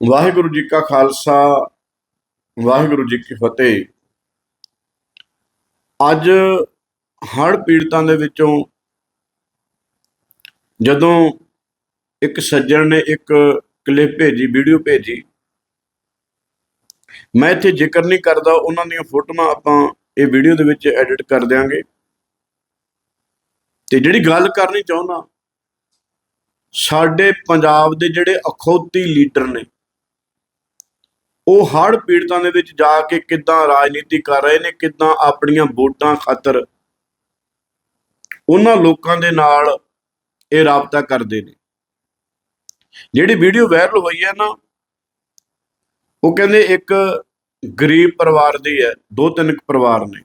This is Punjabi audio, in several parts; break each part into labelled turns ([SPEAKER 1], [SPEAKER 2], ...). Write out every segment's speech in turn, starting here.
[SPEAKER 1] ਵਾਹਿਗੁਰੂ ਜੀ ਕਾ ਖਾਲਸਾ, ਵਾਹਿਗੁਰੂ ਜੀ ਕੀ ਫਤਿਹ। ਅੱਜ ਹੜ੍ਹ ਪੀੜਤਾਂ ਦੇ ਵਿੱਚੋਂ ਜਦੋਂ ਇੱਕ ਸੱਜਣ ਨੇ ਇੱਕ ਕਲਿੱਪ ਭੇਜੀ, ਵੀਡੀਓ ਭੇਜੀ, ਮੈਂ ਇੱਥੇ ਜ਼ਿਕਰ ਨਹੀਂ ਕਰਦਾ, ਉਹਨਾਂ ਦੀਆਂ ਫੋਟੋਆਂ ਆਪਾਂ ਇਹ ਵੀਡੀਓ ਦੇ ਵਿੱਚ ਐਡਿਟ ਕਰ ਦਿਆਂਗੇ। ਤੇ ਜਿਹੜੀ ਗੱਲ ਕਰਨੀ ਚਾਹੁੰਦਾ, ਸਾਡੇ ਪੰਜਾਬ ਦੇ ਜਿਹੜੇ ਅਖੌਤੀ ਲੀਡਰ ਨੇ ਉਹ ਹੜ੍ਹ ਪੀੜਤਾਂ ਦੇ ਵਿੱਚ ਜਾ ਕੇ ਕਿੱਦਾਂ ਰਾਜਨੀਤੀ ਕਰ ਰਹੇ ਨੇ, ਕਿੱਦਾਂ ਆਪਣੀਆਂ ਵੋਟਾਂ ਖਾਤਰ ਉਹਨਾਂ ਲੋਕਾਂ ਦੇ ਨਾਲ ਇਹ ਰਾਬਤਾ ਕਰਦੇ ਨੇ। ਜਿਹੜੀ ਵੀਡੀਓ ਵਾਇਰਲ ਹੋਈ ਹੈ ਨਾ, ਉਹ ਕਹਿੰਦੇ ਇੱਕ ਗਰੀਬ ਪਰਿਵਾਰ ਦੀ ਹੈ ਦੋ ਤਿੰਨ ਪਰਿਵਾਰ ਨੇ।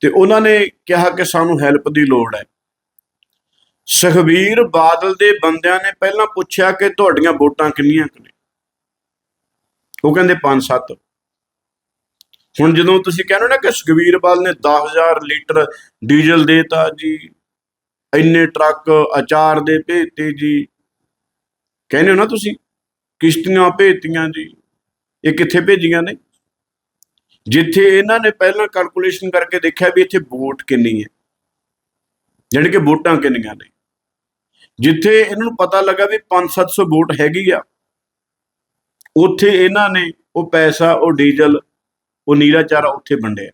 [SPEAKER 1] ਤੇ ਉਹਨਾਂ ਨੇ ਕਿਹਾ ਕਿ ਸਾਨੂੰ ਹੈਲਪ ਦੀ ਲੋੜ ਹੈ। ਸੁਖਬੀਰ ਬਾਦਲ ਦੇ ਬੰਦਿਆਂ ਨੇ ਪਹਿਲਾਂ ਪੁੱਛਿਆ ਕਿ ਤੁਹਾਡੀਆਂ ਵੋਟਾਂ ਕਿੰਨੀਆਂ ਕੁ ਨੇ? ਉਹ ਕਹਿੰਦੇ 5-7 ਹੁਣ ਜਦੋਂ ਤੁਸੀਂ ਕਹਿੰਦੇ ਨਾ ਕਿ ਸੁਖਬੀਰ ਬਾਦਲ ਨੇ 10000 ਲੀਟਰ ਡੀਜ਼ਲ ਦੇਤਾ ਜੀ, ਇੰਨੇ ਟਰੱਕ ਅਚਾਰ ਦੇ ਭੇਜਤੇ ਜੀ, ਕਹਿੰਦੇ ਹੋ ਨਾ ਤੁਸੀਂ, ਕਿਸ਼ਤੀਆਂ ਭੇਜਤੀਆਂ ਜੀ, ਇਹ ਕਿੱਥੇ ਭੇਜੀਆਂ ਨੇ? ਜਿੱਥੇ ਇਹਨਾਂ ਨੇ ਪਹਿਲਾਂ ਕੈਲਕੂਲੇਸ਼ਨ ਕਰਕੇ ਦੇਖਿਆ ਵੀ ਇੱਥੇ ਵੋਟ ਕਿੰਨੀ ਹੈ, ਜਾਣੀ ਕਿ ਵੋਟਾਂ ਕਿੰਨੀਆਂ ਨੇ। ਜਿੱਥੇ ਇਹਨਾਂ ਨੂੰ ਪਤਾ ਲੱਗਾ ਵੀ 5-700 ਵੋਟ ਹੈਗੀ ਆ ਉੱਥੇ ਇਹਨਾਂ ਨੇ ਉਹ ਪੈਸਾ, ਉਹ ਡੀਜ਼ਲ, ਉਹ ਨੀਰਾ ਚਾਰਾ ਉੱਥੇ ਵੰਡਿਆ।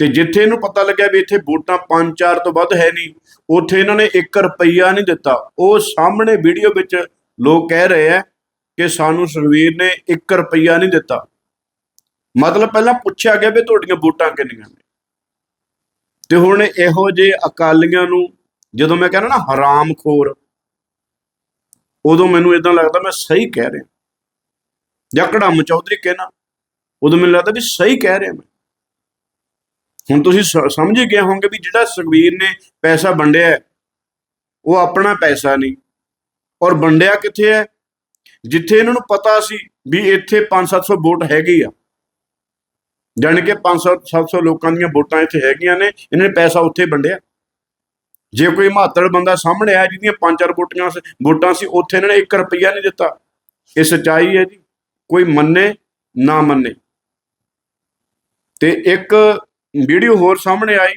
[SPEAKER 1] ਤੇ ਜਿੱਥੇ ਇਹਨੂੰ ਪਤਾ ਲੱਗਿਆ ਵੀ ਇੱਥੇ ਵੋਟਾਂ 5-4 ਤੋਂ ਵੱਧ ਹੈ ਨਹੀਂ, ਉੱਥੇ ਇਹਨਾਂ ਨੇ 1 ਰੁਪਈਆ ਨਹੀਂ ਦਿੱਤਾ। ਉਹ ਸਾਹਮਣੇ ਵੀਡੀਓ ਵਿੱਚ ਲੋਕ ਕਹਿ ਰਹੇ ਆ ਕਿ ਸਾਨੂੰ ਸਰਵੀਰ ਨੇ 1 ਰੁਪਈਆ ਨਹੀਂ ਦਿੱਤਾ। ਮਤਲਬ ਪਹਿਲਾਂ ਪੁੱਛਿਆ ਗਿਆ ਵੀ ਤੁਹਾਡੀਆਂ ਵੋਟਾਂ ਕਿੰਨੀਆਂ ਨੇ। ਤੇ ਹੁਣ ਇਹੋ ਜਿਹੇ ਅਕਾਲੀਆਂ ਨੂੰ ਜਦੋਂ ਮੈਂ ਕਹਿੰਦਾ ਨਾ, ਹਰਾਮਖੋਰ ਉਦੋਂ ਮੈਨੂੰ ਇਦਾਂ ਲੱਗਦਾ ਮੈਂ ਸਹੀ ਕਹਿ ਰਿਹਾ। ਜਾਂ ਕੜਮ ਚੌਧਰੀ ਕਹਿਣਾ, ਉਦੋਂ ਮੈਨੂੰ ਲੱਗਦਾ ਵੀ ਸਹੀ ਕਹਿ ਰਿਹਾ ਮੈਂ। ਹੁਣ ਤੁਸੀਂ ਸ- ਸਮਝ ਹੀ ਗਏ ਹੋਵੋਗੇ ਵੀ ਜਿਹੜਾ ਸੁਖਵੀਰ ਨੇ ਪੈਸਾ ਵੰਡਿਆ ਉਹ ਆਪਣਾ ਪੈਸਾ ਨਹੀਂ। ਔਰ ਵੰਡਿਆ ਕਿੱਥੇ ਹੈ? ਜਿੱਥੇ ਇਹਨਾਂ ਨੂੰ ਪਤਾ ਸੀ ਵੀ ਇੱਥੇ 5-700 ਵੋਟ ਹੈਗੀ ਆ। ਜਾਣੀ ਕਿ 500-700 ਲੋਕਾਂ ਦੀਆਂ ਵੋਟਾਂ ਇੱਥੇ ਹੈਗੀਆਂ ਨੇ, ਇਹਨਾਂ ਨੇ ਪੈਸਾ ਉੱਥੇ ਵੰਡਿਆ। ਜੇ ਕੋਈ ਮਾਤੜ ਬੰਦਾ ਸਾਹਮਣੇ ਆਇਆ ਜਿਹਦੀਆਂ ਪੰਜ ਚਾਰ ਵੋਟੀਆਂ ਸੀ, ਵੋਟਾਂ ਸੀ, ਉੱਥੇ ਇਹਨਾਂ ਨੇ 1 ਰੁਪਈਆ ਨਹੀਂ ਦਿੱਤਾ। ਇਹ ਸੱਚਾਈ ਹੈ ਜੀ। ਕੋਈ ਮੰਨੇ, ਨਾ ਮੰਨੇ। ਤੇ ਇੱਕ ਵੀਡੀਓ ਹੋਰ ਸਾਹਮਣੇ ਆਈ।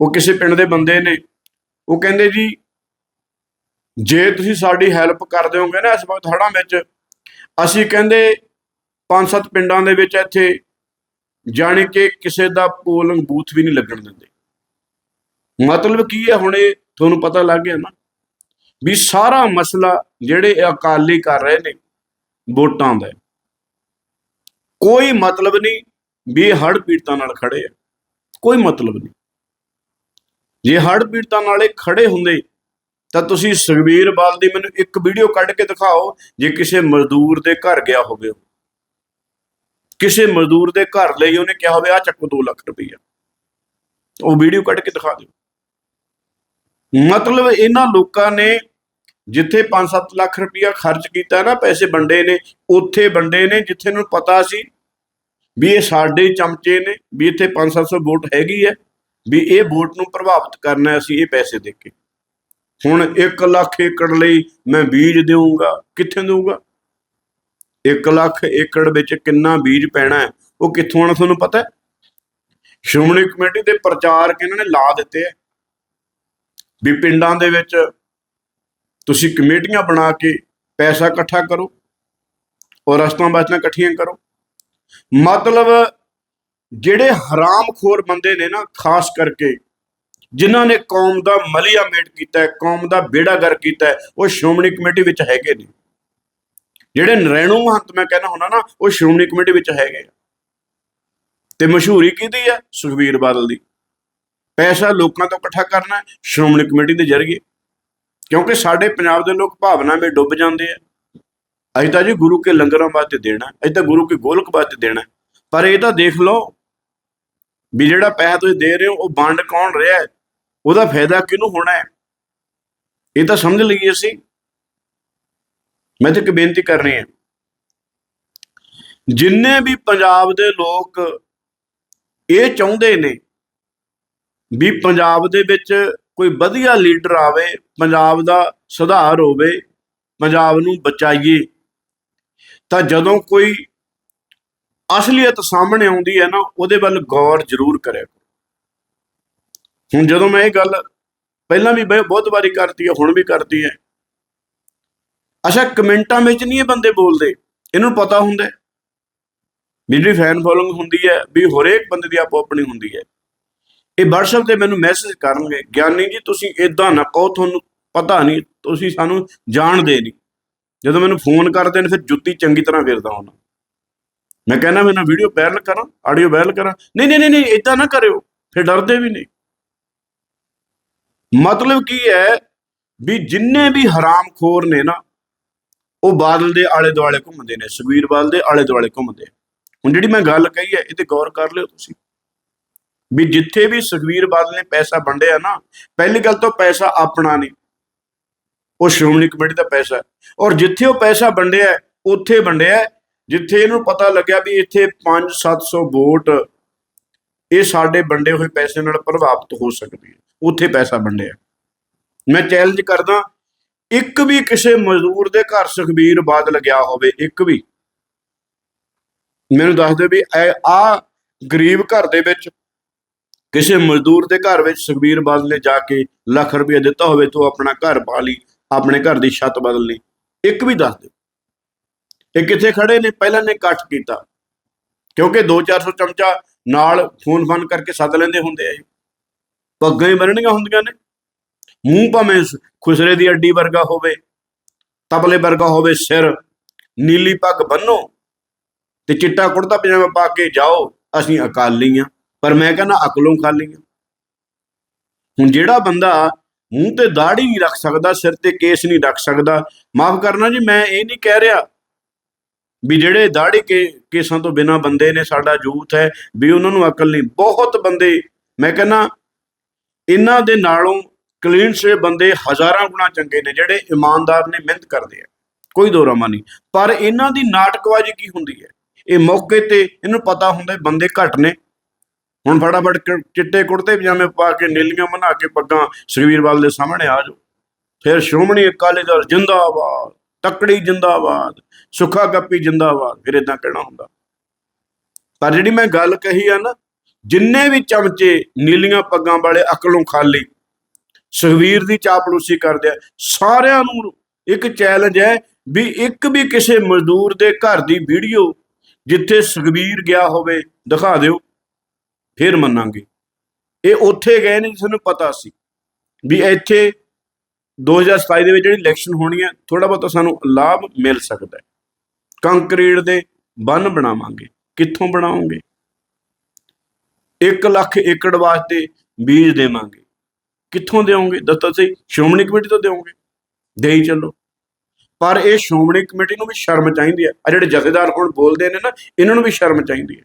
[SPEAKER 1] ਉਹ ਕਿਸੇ ਪਿੰਡ ਦੇ ਬੰਦੇ ਨੇ। ਉਹ ਕਹਿੰਦੇ ਜੀ, ਜੇ ਤੁਸੀਂ ਸਾਡੀ ਹੈਲਪ ਕਰ ਦਿਓਗੇ ਨਾ ਇਸ ਵਕਤ ਹੜ੍ਹਾਂ ਵਿੱਚ, ਅਸੀਂ ਕਹਿੰਦੇ ਪੰਜ ਸੱਤ ਪਿੰਡਾਂ ਦੇ ਵਿੱਚ ਇੱਥੇ ਜਾਣੀ ਕਿ ਕਿਸੇ ਦਾ ਪੋਲਿੰਗ ਬੂਥ ਵੀ ਨਹੀਂ ਲੱਗਣ ਦਿੰਦੇ। ਮਤਲਬ ਕੀ ਹੈ, ਹੁਣ ਇਹ ਤੁਹਾਨੂੰ ਪਤਾ ਲੱਗ ਗਿਆ ਨਾ ਵੀ ਸਾਰਾ ਮਸਲਾ ਜਿਹੜੇ ਅਕਾਲੀ ਕਰ ਰਹੇ ਨੇ ਵੋਟਾਂ ਦਾ, ਕੋਈ ਮਤਲਬ ਨਹੀਂ ਵੀ ਇਹ ਹੜ੍ਹ ਪੀੜਤਾਂ ਨਾਲ ਖੜੇ ਆ, ਕੋਈ ਮਤਲਬ ਨਹੀਂ। ਜੇ ਹੜ੍ਹ ਪੀੜਤਾਂ ਨਾਲ ਇਹ ਖੜੇ ਹੁੰਦੇ, ਤਾਂ ਤੁਸੀਂ ਸੁਖਬੀਰ ਬਾਲ ਦੀ ਮੈਨੂੰ ਇੱਕ ਵੀਡੀਓ ਕੱਢ ਕੇ ਦਿਖਾਓ, ਜੇ ਕਿਸੇ ਮਜ਼ਦੂਰ ਦੇ ਘਰ ਗਿਆ ਹੋਵੇ ਕਿਸੇ ਮਜ਼ਦੂਰ ਦੇ ਘਰ ਲਈ ਉਹਨੇ ਕਿਹਾ ਹੋਵੇ ਆ ਚੱਕੋ 2 ਲੱਖ ਰੁਪਈਆ। ਉਹ ਵੀਡੀਓ ਕੱਢ ਕੇ ਦਿਖਾ ਦਿਓ। ਮਤਲਬ ਇਹਨਾਂ ਲੋਕਾਂ ਨੇ ਜਿੱਥੇ 5-7 ਲੱਖ ਰੁਪਈਆ ਖਰਚ ਕੀਤਾ ਨਾ, ਪੈਸੇ ਵੰਡੇ ਨੇ, ਉੱਥੇ ਵੰਡੇ ਨੇ, ਜਿੱਥੇ ਨੂੰ ਪਤਾ ਸੀ ਵੀ ਇਹ ਸਾਡੇ ਚਮਚੇ ਨੇ, ਵੀ ਇੱਥੇ 5-700 ਵੋਟ ਹੈਗੀ ਹੈ, ਵੀ ਇਹ ਵੋਟ ਨੂੰ ਪ੍ਰਭਾਵਿਤ ਕਰਨਾ ਅਸੀਂ ਇਹ ਪੈਸੇ ਦੇ ਕੇ। ਹੁਣ 1 ਲੱਖ ਏਕੜ ਲਈ ਮੈਂ ਬੀਜ ਦੇਵਾਂਗਾ ਕਿੱਥੇ ਦੇਵਾਂਗਾ 1 ਲੱਖ ਏਕੜ ਵਿੱਚ ਕਿੰਨਾ ਬੀਜ ਪੈਣਾ ਹੈ, ਉਹ ਕਿੱਥੋਂ ਆਣਾ ਤੁਹਾਨੂੰ ਪਤਾ ਹੈ? ਸ਼੍ਰੋਮਣੀ ਕਮੇਟੀ ਦੇ ਪ੍ਰਚਾਰਕ ਇਹਨਾਂ ਨੇ ਲਾ ਦਿੱਤੇ ਹੈ। ਵੀ ਪਿੰਡਾਂ ਦੇ ਵਿੱਚ ਤੁਸੀਂ ਕਮੇਟੀਆਂ ਬਣਾ ਕੇ ਪੈਸਾ ਇਕੱਠਾ ਕਰੋ ਔਰ ਰਸਤਾਂ ਬਸਤਾਂ ਇਕੱਠੀਆਂ ਕਰੋ। ਮਤਲਬ ਜਿਹੜੇ ਹਰਾਮਖੋਰ ਬੰਦੇ ਨੇ ਨਾ, ਖਾਸ ਕਰਕੇ ਜਿਨ੍ਹਾਂ ਨੇ ਕੌਮ ਦਾ ਮਲੀਆ ਮੇਟ ਕੀਤਾ ਹੈ, ਕੌਮ ਦਾ ਬੇੜਾ ਗਰ ਕੀਤਾ ਹੈ, ਉਹ ਸ਼੍ਰੋਮਣੀ ਕਮੇਟੀ ਵਿੱਚ ਹੈਗੇ ਨੇ। ਜਿਹੜੇ ਨਰੈਣੂ ਮਹੰਤ ਮੈਂ ਕਹਿੰਦਾ ਹੁੰਦਾ ਨਾ, ਉਹ ਸ਼੍ਰੋਮਣੀ ਕਮੇਟੀ ਵਿੱਚ ਹੈਗੇ ਆ। ਤੇ ਮਸ਼ਹੂਰੀ ਕਿਹਦੀ ਹੈ? ਸੁਖਬੀਰ ਬਾਦਲ ਦੀ। ਪੈਸਾ ਲੋਕਾਂ ਤੋਂ ਇਕੱਠਾ ਕਰਨਾ ਸ਼੍ਰੋਮਣੀ ਕਮੇਟੀ ਦੇ ਜ਼ਰੀਏ। ਕਿਉਂਕਿ ਸਾਡੇ ਪੰਜਾਬ ਦੇ ਲੋਕ ਭਾਵਨਾ ਵਿੱਚ ਡੁੱਬ ਜਾਂਦੇ ਆ। ਅਸੀਂ ਤਾਂ ਜੀ ਗੁਰੂ ਕੇ ਲੰਗਰਾਂ ਵਾਸਤੇ ਦੇਣਾ ਅਸੀਂ ਤਾਂ ਗੁਰੂ ਕੇ ਗੋਲਕ ਵਾਸਤੇ ਦੇਣਾ ਪਰ ਇਹ ਤਾਂ ਦੇਖ ਲਓ ਵੀ ਜਿਹੜਾ ਪੈਸਾ ਤੁਸੀਂ ਦੇ ਰਹੇ ਹੋ, ਉਹ ਵੰਡ ਕੌਣ ਰਿਹਾ ਉਹਦਾ ਫਾਇਦਾ ਕਿਹਨੂੰ ਹੋਣਾ ਹੈ? ਇਹ ਤਾਂ ਸਮਝ ਲਈਏ ਅਸੀਂ। ਮੈਂ ਤੇ ਇੱਕ ਬੇਨਤੀ ਕਰ ਰਹੀ ਹਾਂ, ਜਿੰਨੇ ਵੀ ਪੰਜਾਬ ਦੇ ਲੋਕ ਇਹ ਚਾਹੁੰਦੇ ਨੇ ਵੀ ਪੰਜਾਬ ਦੇ ਵਿੱਚ ਕੋਈ ਵਧੀਆ ਲੀਡਰ ਆਵੇ, ਪੰਜਾਬ ਦਾ ਸੁਧਾਰ ਹੋਵੇ, ਪੰਜਾਬ ਨੂੰ ਬਚਾਈਏ, ਤਾਂ ਜਦੋਂ ਕੋਈ ਅਸਲੀਅਤ ਸਾਹਮਣੇ ਆਉਂਦੀ ਹੈ ਨਾ, ਉਹਦੇ ਵੱਲ ਗੌਰ ਜ਼ਰੂਰ ਕਰਿਆ ਕਰੋ। ਹੁਣ ਜਦੋਂ ਮੈਂ ਇਹ ਗੱਲ ਪਹਿਲਾਂ ਵੀ ਬਹਿ- ਬਹੁਤ ਵਾਰੀ ਕਰਤੀ ਹੈ, ਹੁਣ ਵੀ ਕਰਤੀ ਹੈ। ਅੱਛਾ, ਕਮੈਂਟਾਂ ਵਿੱਚ ਨਹੀਂ ਇਹ ਬੰਦੇ ਬੋਲਦੇ, ਇਹਨੂੰ ਪਤਾ ਹੁੰਦਾ ਹੈ। ਵੀ ਫੈਨ ਫੋਲੋਇੰਗ ਹੁੰਦੀ ਹੈ, ਵੀ ਹਰੇਕ ਬੰਦੇ ਦੀ ਆਪੋ ਆਪਣੀ ਹੁੰਦੀ ਹੈ। ਇਹ WhatsApp ਤੇ ਮੈਨੂੰ ਮੈਸੇਜ ਕਰਨਗੇ, ਗਿਆਨੀ ਜੀ, ਤੁਸੀਂ ਇਦਾਂ ਨਾ ਕਹੋ, ਤੁਹਾਨੂੰ ਪਤਾ ਨਹੀਂ, ਤੁਸੀਂ ਸਾਨੂੰ ਜਾਣਦੇ ਨਹੀਂ। ਜਦੋਂ ਮੈਨੂੰ ਫੋਨ ਕਰਦੇ ਨੇ, ਫਿਰ ਜੁੱਤੀ ਚੰਗੀ ਤਰ੍ਹਾਂ ਫੇਰਦਾ ਹੁੰਦਾ। ਮੈਂ ਕਹਿੰਦਾ ਮੈਂ ਨਾ ਵੀਡੀਓ ਵਾਇਰਲ ਕਰਾਂ ਆਡੀਓ ਵਾਇਰਲ ਕਰਾਂ। ਨਹੀਂ ਨਹੀਂ ਨਹੀਂ ਇਦਾਂ ਨਾ ਕਰਿਓ, ਫਿਰ ਡਰਦੇ ਵੀ ਨਹੀਂ। ਮਤਲਬ ਕੀ ਹੈ ਵੀ ਜਿੰਨੇ ਵੀ ਹਰਾਮਖੋਰ ਨੇ ਨਾ, ਉਹ ਬਾਦਲ ਦੇ ਆਲੇ ਦੁਆਲੇ ਘੁੰਮਦੇ ਨੇ, ਸੁਖਬੀਰ ਬਾਦਲ ਦੇ ਆਲੇ ਦੁਆਲੇ ਘੁੰਮਦੇ ਹੁਣ ਜਿਹੜੀ ਮੈਂ ਗੱਲ ਕਹੀ ਹੈ ਇਹ ਤੇ ਗੌਰ ਕਰ ਲਿਓ ਤੁਸੀਂ। ਵੀ ਜਿੱਥੇ ਵੀ ਸੁਖਬੀਰ ਬਾਦਲ ਨੇ ਪੈਸਾ ਵੰਡਿਆ ਨਾ, ਪਹਿਲੀ ਗੱਲ ਤਾਂ ਪੈਸਾ ਆਪਣਾ ਨਹੀਂ। ਉਹ ਸ਼੍ਰੋਮਣੀ ਕਮੇਟੀ ਦਾ ਪੈਸਾ ਔਰ ਜਿੱਥੇ ਉਹ ਪੈਸਾ ਵੰਡਿਆ ਉੱਥੇ ਵੰਡਿਆ ਜਿੱਥੇ ਇਹਨੂੰ ਪਤਾ ਲੱਗਿਆ ਵੀ ਇੱਥੇ 5-700 ਵੋਟ, ਇਹ ਸਾਡੇ ਵੰਡੇ ਹੋਏ ਪੈਸੇ ਨਾਲ ਪ੍ਰਭਾਵਿਤ ਹੋ ਸਕਦੀ ਹੈ। ਉੱਥੇ ਪੈਸਾ ਵੰਡਿਆ ਮੈਂ ਚੈਲੰਜ ਕਰਦਾ, ਇੱਕ ਵੀ ਕਿਸੇ ਮਜ਼ਦੂਰ ਦੇ ਘਰ ਸੁਖਬੀਰ ਬਾਦਲ ਗਿਆ ਹੋਵੇ, ਇੱਕ ਵੀ। ਮੈਨੂੰ ਦੱਸ ਦਿਓ ਵੀ ਆ ਗਰੀਬ ਘਰ ਦੇ ਵਿੱਚ ਕਿਸੇ ਮਜ਼ਦੂਰ ਦੇ ਘਰ ਵਿੱਚ ਸੁਖਬੀਰ ਬਾਦਲ ਨੇ ਜਾ ਕੇ ਲੱਖ ਰੁਪਏ ਦਿੱਤਾ ਹੋਵੇ ਤੂੰ ਆਪਣਾ ਘਰ ਪਾ ਲਈ, ਆਪਣੇ ਘਰ ਦੀ ਛੱਤ ਬਦਲ ਲਈ। ਇੱਕ ਵੀ ਦੱਸ ਦਿਓ। ਇਹ ਕਿੱਥੇ ਖੜੇ ਨੇ? ਪਹਿਲਾਂ ਨੇ ਇਕੱਠ ਕੀਤਾ। ਕਿਉਂਕਿ 2-400 ਚਮਚਾ ਨਾਲ ਫੋਨ ਫਨ ਕਰਕੇ ਸੱਦ ਲੈਂਦੇ ਹੁੰਦੇ ਆ ਪੱਗਾਂ ਹੀ ਬੰਨਣੀਆਂ ਹੁੰਦੀਆਂ ਨੇ। ਮੂੰਹ ਭਾਵੇਂ ਖੁਸਰੇ ਦੀ ਅੱਡੀ ਵਰਗਾ ਹੋਵੇ, ਤਬਲੇ ਵਰਗਾ ਹੋਵੇ, ਸਿਰ ਨੀਲੀ ਪੱਗ ਬੰਨੋ ਤੇ ਚਿੱਟਾ ਕੁੜਤਾ ਪਜਾਮਾ ਪਾ ਕੇ ਜਾਓ, ਅਸੀਂ ਅਕਾਲੀ ਆ। ਪਰ ਮੈਂ ਕਹਿੰਦਾ ਅਕਲੋਂ ਖਾਲੀ ਆ। ਹੁਣ ਜਿਹੜਾ ਬੰਦਾ ਮੂੰਹ ਤੇ ਦਾੜੀ ਨਹੀਂ ਰੱਖ ਸਕਦਾ, ਸਿਰ ਤੇ ਕੇਸ ਨਹੀਂ ਰੱਖ ਸਕਦਾ, ਮਾਫ ਕਰਨਾ ਜੀ, ਮੈਂ ਇਹ ਨਹੀਂ ਕਹਿ ਰਿਹਾ ਵੀ ਜਿਹੜੇ ਦਾੜੀ ਕੇ, ਕੇਸਾਂ ਤੋਂ ਬਿਨਾ ਬੰਦੇ ਨੇ ਸਾਡਾ ਯੂਥ ਹੈ, ਵੀ ਉਹਨਾਂ ਨੂੰ ਅਕਲ ਨਹੀਂ। ਬਹੁਤ ਬੰਦੇ, ਮੈਂ ਕਹਿੰਦਾ ਇਹਨਾਂ ਦੇ ਨਾਲੋਂ ਕਲੀਨ ਸੇ ਬੰਦੇ ਹਜ਼ਾਰਾਂ ਗੁਣਾ ਚੰਗੇ ਨੇ, ਜਿਹੜੇ ਇਮਾਨਦਾਰ ਨੇ, ਮਿਹਨਤ ਕਰਦੇ ਆ। ਕੋਈ ਦੋ ਦੋਰਾਮਾ ਨਹੀਂ। ਪਰ ਇਹਨਾਂ ਦੀ ਨਾਟਕਬਾਜ਼ੀ ਕੀ ਹੁੰਦੀ ਹੈ? ਇਹ ਮੌਕੇ ਤੇ ਇਹਨੂੰ ਪਤਾ ਹੁੰਦਾ ਬੰਦੇ ਘੱਟ ਨੇ। ਹੁਣ ਫਟਾਫਟ ਚਿੱਟੇ ਕੁੜਤੇ ਪਜਾਮੇ ਪਾ ਕੇ ਨੀਲੀਆਂ ਬਣਾ ਕੇ ਪੱਗਾਂ ਸੁਖਬੀਰਵਾਲ ਦੇ ਸਾਹਮਣੇ ਆ ਜਾਓ। ਫਿਰ ਸ਼੍ਰੋਮਣੀ ਅਕਾਲੀ ਦਲ ਜਿੰਦਾਬਾਦ, ਤਕੜੀ ਜਿੰਦਾਬਾਦ, ਸੁੱਖਾ ਗੱਪੀ ਜਿੰਦਾਬਾਦ, ਫਿਰ ਇਦਾਂ ਕਹਿਣਾ ਹੁੰਦਾ। ਪਰ ਜਿਹੜੀ ਮੈਂ ਗੱਲ ਕਹੀ ਆ ਨਾ, ਜਿੰਨੇ ਵੀ ਚਮਚੇ ਨੀਲੀਆਂ ਪੱਗਾਂ ਵਾਲੇ ਅਕਲੋਂ ਖਾਲੀ ਸੁਖਵੀਰ ਦੀ ਚਾਪਲੂਸੀ ਕਰਦੇ ਆ, ਸਾਰਿਆਂ ਨੂੰ ਇੱਕ ਚੈਲੰਜ ਹੈ ਵੀ ਇੱਕ ਵੀ ਕਿਸੇ ਮਜ਼ਦੂਰ ਦੇ ਘਰ ਦੀ ਵੀਡੀਓ ਜਿੱਥੇ ਸੁਖਵੀਰ ਗਿਆ ਹੋਵੇ, ਦਿਖਾ ਦਿਓ। ਫਿਰ ਮੰਨਾਂਗੇ। ਇਹ ਉੱਥੇ ਗਏ ਨੇ ਜਿਸ ਨੂੰ ਪਤਾ ਸੀ। ਵੀ ਇੱਥੇ 2027 ਦੇ ਵਿੱਚ ਜਿਹੜੀ ਇਲੈਕਸ਼ਨ ਹੋਣੀ ਹੈ ਥੋੜਾ ਬਹੁਤਾ ਸਾਨੂੰ ਲਾਭ ਮਿਲ ਸਕਦਾ ਹੈ। ਕੰਕਰੀਟ ਦੇ ਬੰਨ ਬਣਾਵਾਂਗੇ। ਕਿੱਥੋਂ ਬਣਾਉਂਗੇ 1 ਲੱਖ ਏਕੜ ਵਾਸਤੇ ਬੀਜ ਦੇਵਾਂਗੇ। ਕਿੱਥੋਂ ਦੇਵੋਗੇ ਦੱਸੋ ਸਹੀ ਸ਼੍ਰੋਮਣੀ ਕਮੇਟੀ ਤੋਂ ਦੇਵੋਗੇ ਦੇਈ ਚੱਲੋ। ਪਰ ਇਹ ਸ਼੍ਰੋਮਣੀ ਕਮੇਟੀ ਨੂੰ ਵੀ ਸ਼ਰਮ ਚਾਹੀਦੀ ਹੈ। ਆ ਜਿਹੜੇ ਜਥੇਦਾਰ ਹੁਣ ਬੋਲਦੇ ਨੇ ਨਾ, ਇਹਨਾਂ ਨੂੰ ਵੀ ਸ਼ਰਮ ਚਾਹੀਦੀ ਹੈ।